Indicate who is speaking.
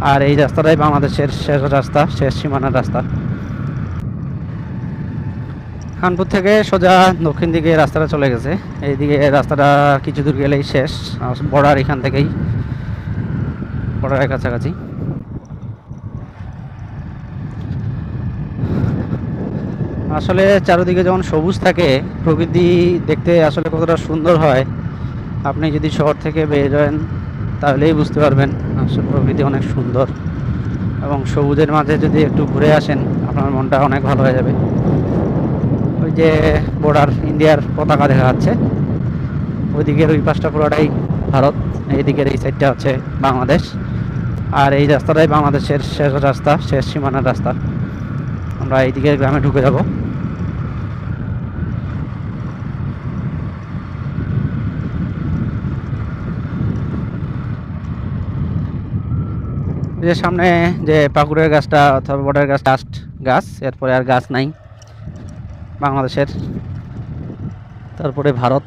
Speaker 1: আর এই রাস্তাটাই বাংলাদেশের শেষ রাস্তা, শেষ সীমানার রাস্তা। খানপুর থেকে সোজা দক্ষিণ দিকে রাস্তাটা চলে গেছে। এইদিকে রাস্তাটা কিছু দূর গেলেই শেষ বর্ডার এখান থেকেই। বর্ডারের কাছাকাছি। আসলে চারিদিকে যখন সবুজ থাকে, প্রকৃতি দেখতে আসলে কতটা সুন্দর হয়। আপনি যদি শহর থেকে বেরোন তাহলেই বুঝতে পারবেন। আসলে প্রকৃতি অনেক সুন্দর এবং সবুজের মাঝে যদি একটু ঘুরে আসেন, আপনার মনটা অনেক ভালো হয়ে যাবে। ওই যে বর্ডার ইন্ডিয়ার পতাকা দেখা যাচ্ছে ওইদিকের ওই পাশটা পুরোটাই ভারত, এইদিকের এই সাইডটা হচ্ছে বাংলাদেশ। আর এই রাস্তাটাই বাংলাদেশের শেষ রাস্তা, শেষ সীমানার রাস্তা। আমরা এইদিকে গ্রামে ঢুকে যাব। যে সামনে যে পাকুরের গাছটা অথবা বটের গাছ লাস্ট গাছ, এরপরে আর গাছ নাই, বাংলাদেশের। তারপরে ভারত।